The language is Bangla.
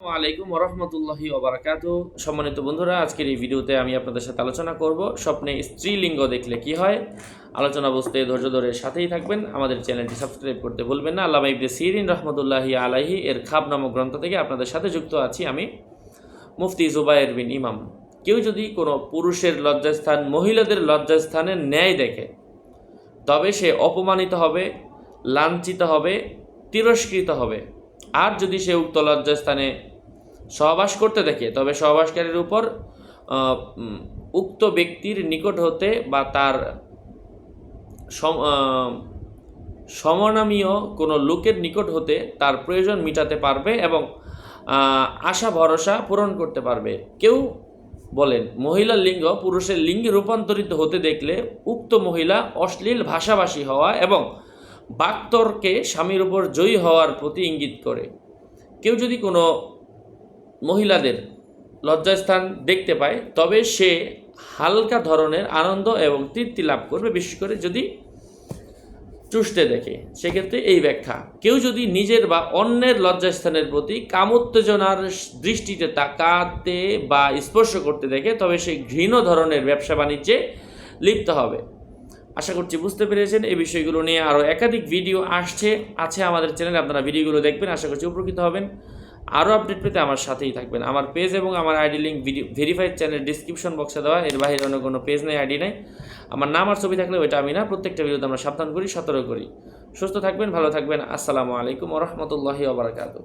আলাইকুম রহমতুল্লাহি ওবরাকাত। সম্মানিত বন্ধুরা, আজকের এই ভিডিওতে আমি আপনাদের সাথে আলোচনা করব স্বপ্নে স্ত্রীলিঙ্গ দেখলে কি হয়। আলোচনা বুঝতে ধৈর্য ধরে সাথেই থাকবেন। আমাদের চ্যানেলটি সাবস্ক্রাইব করতে ভুলবেন না। আল্লাহ ইবনে সিরিন রহমতুল্লাহি আলাহি এর খাব নামক গ্রন্থ থেকে আপনাদের সাথে যুক্ত আছি আমি, মুফতি জুবায়ের বিন ইমাম। কেউ যদি কোনো পুরুষের লজ্জাস্থান, মহিলাদের লজ্জাস্থানের ন্যায় দেখে, তবে সে অপমানিত হবে, লাঞ্ছিত হবে, তিরস্কৃত হবে। আর যদি সে উক্ত লজ্জাস্থানে সহবাস করতে দেখে, তবে সহবাসকারীর উপর উক্ত ব্যক্তির নিকট হতে বা তার সম- সমনামীয় কোনো লোকের নিকট হতে তার প্রয়োজন মিটাতে পারবে এবং আশা ভরসা পূরণ করতে পারবে। কেউ বলেন মহিলার লিঙ্গ পুরুষের লিঙ্গে রূপান্তরিত হতে দেখলে উক্ত মহিলা অশ্লীল ভাষাভাষী হওয়া এবং বাক্তর্কে স্বামীর উপর জয়ী হওয়ার প্রতি ইঙ্গিত করে। কেউ যদি কোনো মহিলাদের লজ্জাস্থান দেখতে পায়, তবে সে হালকা ধরনের আনন্দ এবং তৃপ্তি লাভ করবে, বিশেষ করে যদি চুষতে দেখে। সেক্ষেত্রে এই ব্যাখ্যা। কেউ যদি নিজের বা অন্যের লজ্জাস্থানের প্রতি কামোত্তেজনার দৃষ্টিতে তাকাতে বা স্পর্শ করতে দেখে, তবে সে ঘৃণ ধরনের ব্যবসা বাণিজ্যে লিপ্ত হবে। আশা করছি বুঝতে পেরেছেন। এই বিষয়গুলো নিয়ে আরও একাধিক ভিডিও আসছে, আছে আমাদের চ্যানেলে, আপনারা ভিডিওগুলো দেখবেন। আশা করছি উপকৃত হবেন। আরও আপডেট পেতে আমার সাথেই থাকবেন। আমার পেজ এবং আমার ID link video verified channel description বক্সে দেওয়া। এর বাইরে অন্য কোনো পেজ নেই, আইডি নেই। আমার নাম আর ছবি থাকলে ওইটা আমি না। প্রত্যেকটা ভিডিওতে আমরা সাবধান করি, সতর্ক করি। সুস্থ থাকবেন, ভালো থাকবেন। আসসালামু আলাইকুম রহমতুল্লাহি ওবরাকাতু